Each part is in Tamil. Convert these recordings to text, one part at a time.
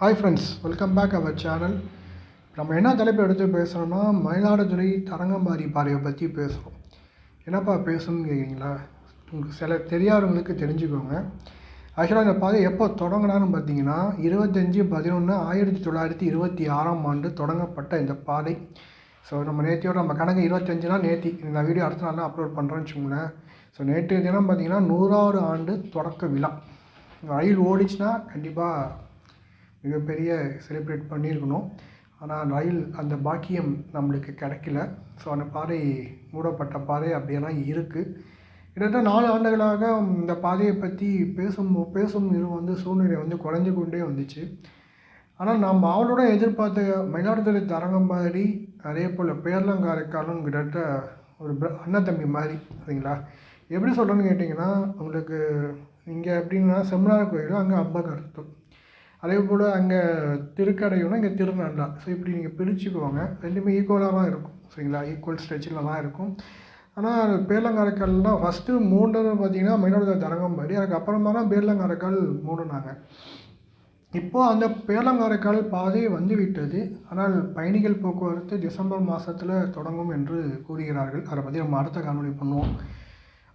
Hi friends welcome back our channel நம்ம என்ன தலைப்பு எடுத்து பேசுகிறோன்னா மயிலாடுதுறை தரங்கம்பாடி பாறையை பற்றி பேசுகிறோம் என்னப்பா பேசணும்னு கேட்குறீங்களா உங்களுக்கு சில தெரியாதவங்களுக்கு தெரிஞ்சுக்கோங்க. ஆக்சுவலாக இந்த பாதை எப்போ தொடங்கினான்னு பார்த்தீங்கன்னா இருபத்தஞ்சி பதினொன்று ஆயிரத்தி தொள்ளாயிரத்தி இருபத்தி ஆறாம் ஆண்டு தொடங்கப்பட்ட இந்த பாதை. ஸோ நம்ம நேற்றையோட நம்ம கணக்கு இருபத்தஞ்சுனா நேத்தி. இந்த வீடியோ அடுத்த நாள் அப்லோட் பண்ணுறேன்னு வச்சுக்கோங்களேன். ஸோ நேற்று தினம் பார்த்தீங்கன்னா நூறாவது ஆண்டு தொடக்க விழா. ரயில் ஓடிச்சுன்னா கண்டிப்பாக மிகப்பெரிய செலிப்ரேட் பண்ணியிருக்கணும். ஆனால் ரயில் அந்த பாக்கியம் நம்மளுக்கு கிடைக்கல. ஸோ அந்த பாதை மூடப்பட்ட பாதை அப்படியெல்லாம் இருக்குது கிட்டத்தட்ட நாலு ஆண்டுகளாக இந்த பாதையை பற்றி பேசும் பேசும் இது வந்து சூழ்நிலை வந்து குறைஞ்சு கொண்டே வந்துச்சு. ஆனால் நாம் அவளோட எதிர்பார்த்த மயிலாடுதுறை தரங்கம்பாடி அதே போல் பேர்லங்காரைக்காலும் கிட்டத்தட்ட ஒரு அண்ணன் தம்பி மாதிரி சரிங்களா? எப்படி சொல்கிறேன்னு கேட்டிங்கன்னா உங்களுக்கு இங்கே எப்படின்னா செம்மனார் கோயில் அங்கே அம்பகர்த்தம். அதே போல் அங்கே திருக்கடையும்னா இங்கே திருநண்டா. ஸோ இப்படி நீங்கள் பிரிச்சுக்கோங்க. ரெண்டுமே ஈக்குவலாக தான் இருக்கும். சரிங்களா? ஈக்குவல் ஸ்ட்ரெச்சில் தான் இருக்கும். ஆனால் பேர்லங்காரைக்கால்லாம் ஃபஸ்ட்டு மூணுன்னு பார்த்தீங்கன்னா மயிலாடுதுறை தரங்கம்பாடி அதுக்கப்புறமா தான் பேர்லங்காரைக்கால் மூடினாங்க. இப்போது அந்த பேலங்காரைக்கால் பாதை வந்துவிட்டது ஆனால் பயணிகள் போக்குவரத்து டிசம்பர் மாதத்தில் தொடங்கும் என்று கூறுகிறார்கள். அதை பற்றி நம்ம அடுத்த காணொலி பண்ணுவோம்.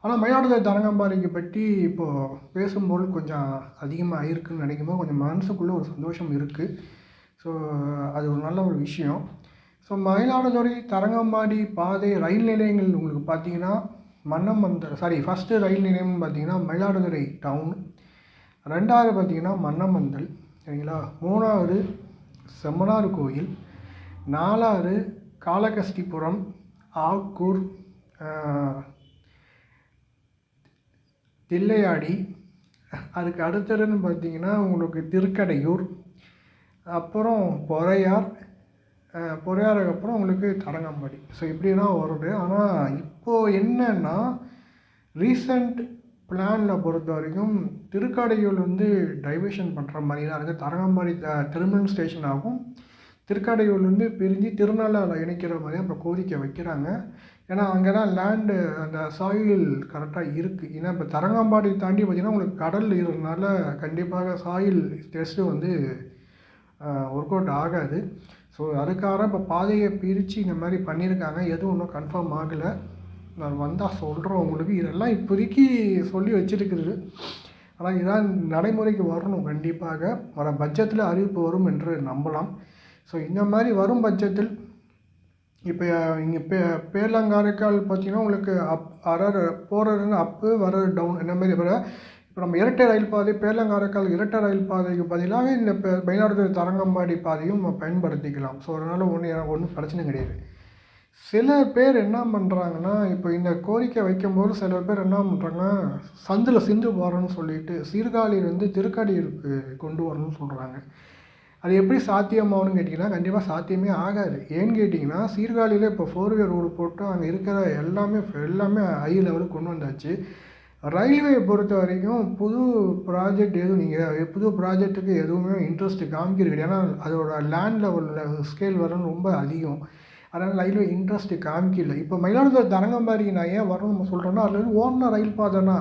ஆனால் மயிலாடுதுறை தரங்கம்பாடிக்கு பற்றி இப்போது பேசும்போது கொஞ்சம் அதிகமாக ஆயிருக்குன்னு நினைக்கும்போது கொஞ்சம் மனசுக்குள்ளே ஒரு சந்தோஷம் இருக்குது ஸோ அது ஒரு நல்ல ஒரு விஷயம். ஸோ மயிலாடுதுறை தரங்கம்பாடி பாதை ரயில் நிலையங்கள் உங்களுக்கு பார்த்தீங்கன்னா மன்னம் வந்த சாரி ஃபஸ்ட்டு ரயில் நிலையம்னு பார்த்தீங்கன்னா மயிலாடுதுறை டவுன் ரெண்டாவது பார்த்தீங்கன்னா மன்னமந்தல் சரிங்களா? மூணாவது செம்மனார் கோயில். நாலாவது காளகஸ்திபுரம் ஆக்கூர் தில்லையாடி. அதுக்கு அடுத்ததுன்னு பார்த்தீங்கன்னா உங்களுக்கு திருக்கடையூர் அப்புறம் பொறையார் பொறையாருக்கு அப்புறம் உங்களுக்கு தரங்கம்பாடி ஸோ இப்படி தான் வருது. ஆனால் இப்போது என்னன்னா ரீசண்ட் பிளானில் பொறுத்த வரைக்கும் திருக்கடையூர் வந்து டைவர்ஷன் பண்ணுற மாதிரி தான் இருக்குது தரங்கம்பாடி த டெர்மினல் ஸ்டேஷன் ஆகும். திருக்காடையூர்லேருந்து பிரிஞ்சு திருநள்ளாவில் இணைக்கிற மாதிரி அப்போ கோரிக்கை வைக்கிறாங்க. ஏன்னா அங்கே தான் லேண்டு அந்த சாயில் கரெக்டாக இருக்குது ஏன்னா இப்போ தரங்கம்பாடி தாண்டி பார்த்திங்கன்னா உங்களுக்கு கடல் இருக்கிறதுனால கண்டிப்பாக சாயில் டெஸ்ட்டு வந்து ஒர்க் அவுட் ஆகாது. ஸோ அதுக்காக இப்போ பாதையை பிரித்து இந்த மாதிரி பண்ணியிருக்காங்க. எதுவும் இன்னும் கன்ஃபார்ம் ஆகலை. நான் வந்தால் சொல்கிறோம் உங்களுக்கு. இதெல்லாம் இப்போதைக்கு சொல்லி வச்சிருக்குது. ஆனால் இதான் நடைமுறைக்கு வரணும் கண்டிப்பாக. வர பட்ஜெட்டில் அறிவிப்பு வரும் என்று நம்பலாம். ஸோ இந்த மாதிரி வரும் பட்சத்தில் இப்போ இங்கே பே பேர்லங்காரைக்கால் பார்த்தீங்கன்னா உங்களுக்கு அப் அறர் போகிறதுன்னு அப்பு வர டவுன் இந்த மாதிரி வர இப்போ நம்ம இரட்டை ரயில் பாதை பேர்லங்காரைக்கால் இரட்டை ரயில் பாதைக்கு பதிலாக இந்த மயிலாடுதுறை தரங்கம்பாடி பாதையும் நம்ம பயன்படுத்திக்கலாம். ஸோ அதனால் ஒன்றும் ஒன்றும் பிரச்சனை கிடையாது. சில பேர் என்ன பண்ணுறாங்கன்னா இப்போ இந்த கோரிக்கை வைக்கும்போது சில பேர் என்ன பண்ணுறாங்கன்னா சந்தில் சிந்து போகிறோன்னு சொல்லிட்டு சீர்காழியிலேருந்து திருக்காடியிருக்கு கொண்டு வரணும்னு சொல்கிறாங்க அது எப்படி சாத்தியமாகணும்னு கேட்டிங்கன்னா கண்டிப்பாக சாத்தியமே ஆகாது. ஏன்னு கேட்டிங்கன்னா சீர்காழியில் இப்போ ஃபோர் வே ரோடு போட்டு அங்கே இருக்கிற எல்லாமே எல்லாமே ஹை லெவலுக்கு கொண்டு வந்தாச்சு. ரயில்வே பொறுத்த வரைக்கும் புது ப்ராஜெக்ட் எதுவும் நீங்கள் புது ப்ராஜெக்ட்டுக்கு எதுவுமே இன்ட்ரெஸ்ட் காமிக்கிறது ஏன்னா அதோட லேண்ட் லெவலில் ஸ்கேல் வரணும் ரொம்ப அதிகம். அதனால் ரயில்வே இன்ட்ரெஸ்ட்டு காமிக்கல. இப்போ மயிலாடுதுறை தரங்கம்பாடி நான் ஏன் நம்ம சொல்கிறோன்னா அதில் ஓடின ரயில் பாதைனா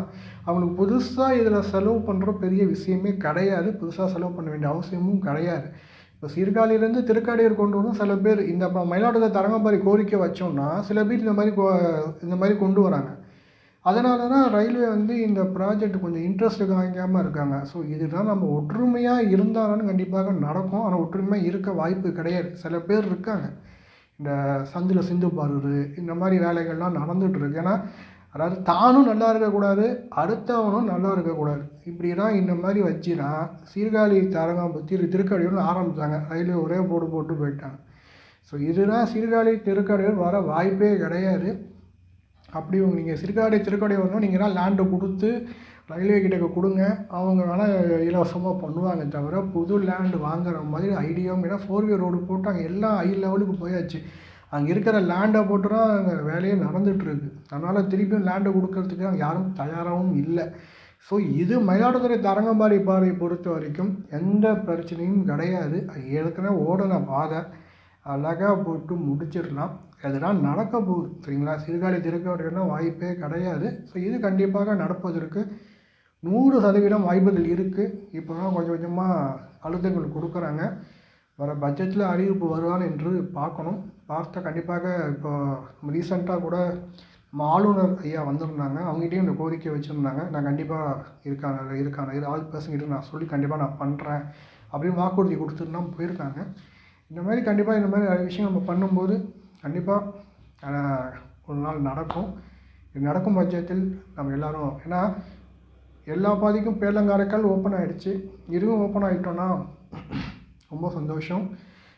அவங்களுக்கு புதுசாக இதில் செலவு பண்ணுற பெரிய விஷயமே கிடையாது. புதுசாக செலவு பண்ண வேண்டிய அவசியமும் கிடையாது. இப்போ சீர்காழியிலேருந்து திருக்காடியூர் கொண்டு வரும் சில பேர். இந்த மயிலாடுதுறை தரங்கம்பாடி கோரிக்கை வச்சோம்னா சில பேர் இந்த மாதிரி இந்த மாதிரி கொண்டு வராங்க. அதனால தான் ரயில்வே வந்து இந்த ப்ராஜெக்ட் கொஞ்சம் இன்ட்ரெஸ்ட் காமிக்காமல் இருக்காங்க. ஸோ இதுதான் நம்ம ஒற்றுமையாக இருந்தாலும் கண்டிப்பாக நடக்கும். ஆனால் ஒற்றுமையாக இருக்க வாய்ப்பு கிடையாது. சில பேர் இருக்காங்க. இந்த சந்தில் சிந்து பாருரு இந்த மாதிரி வேலைகள்லாம் நடந்துகிட்ருக்கு. ஏன்னா அதாவது தானும் நல்லா இருக்கக்கூடாது அடுத்தவனும் நல்லா இருக்கக்கூடாது. இப்படி தான் இந்த மாதிரி வச்சுனா சீர்காழி தரகம் திரு திருக்கடையூர்னு ஆரம்பித்தாங்க ரயிலே ஒரே போட்டு போட்டு போயிட்டாங்க. ஸோ இதுதான் சீர்காழி திருக்கடையூர் வர வாய்ப்பே கிடையாது. அப்படி நீங்கள் சீர்காழி திருக்கடையூர் வரணும் நீங்கள் தான் லேண்டை கொடுத்து ரயில்வே கிட்ட கொடுங்க. அவங்க வேணால் இலவசமாக பண்ணுவாங்க தவிர புது லேண்டு வாங்குற மாதிரி ஐடியாவும் ஏன்னா ஃபோர்வே ரோடு போட்டு எல்லாம் ஹை லெவலுக்கு போயாச்சு. அங்கே இருக்கிற லேண்டை போட்டு தான் அங்கே வேலையே நடந்துகிட்ருக்கு அதனால் திருப்பியும் லேண்டை கொடுக்கறதுக்கு அங்கே யாரும் தயாராகவும் இல்லை. ஸோ இது மயிலாடுதுறை தரங்கம்பாடி பாறை பொறுத்த வரைக்கும் எந்த பிரச்சனையும் கிடையாது. ஏற்கனவே ஓடின பாதை அழகாக போட்டு முடிச்சிடலாம். அதெல்லாம் நடக்க போகுது. சரிங்களா? சீர்காழி திருக்கடையூர்னா வாய்ப்பே கிடையாது. ஸோ இது கண்டிப்பாக நடப்பதற்கு நூறு சதவீதம் வாய்ப்புகள் இருக்குது இப்போ தான் கொஞ்சம் கொஞ்சமாக அழுத்தங்கள் கொடுக்குறாங்க. வர பட்ஜெட்டில் அறிவிப்பு வருவாள் என்று பார்க்கணும். பார்த்தா கண்டிப்பாக இப்போ ரீசெண்டாக கூட நம்ம ஆளுநர் ஐயா வந்திருந்தாங்க. அவங்ககிட்டயும் இந்த கோரிக்கை வச்சுருந்தாங்க. நான் கண்டிப்பாக இருக்கான இருக்கான இது ஆள் பர்சன்கிட்ட நான் சொல்லி கண்டிப்பாக நான் பண்ணுறேன் அப்படின்னு வாக்குறுதி கொடுத்துட்டு தான் போயிருக்காங்க. இந்த மாதிரி கண்டிப்பாக இந்த மாதிரி நிறைய விஷயம் நம்ம பண்ணும்போது கண்டிப்பாக ஒரு நாள் நடக்கும். இது நடக்கும் பட்சத்தில் நம்ம எல்லோரும் ஏன்னா எல்லா பாதிக்கும் பேலங்காரைக்கால் ஓப்பன் ஆகிடுச்சு இதுவும் ஓப்பன் ஆகிட்டோன்னா ரொம்ப சந்தோஷம்.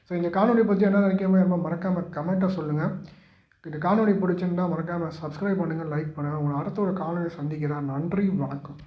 ஸோ இந்த காணொலி பற்றி என்ன நினைக்காம என்ன மறக்காமல் கமெண்ட்டை சொல்லுங்கள் இந்த காணொலி பிடிச்சிருந்தா மறக்காமல் சப்ஸ்கிரைப் பண்ணுங்கள் லைக் பண்ணுங்கள் உங்களை அடுத்த ஒரு காணொலி சந்திக்கிறேன். நன்றி வணக்கம்.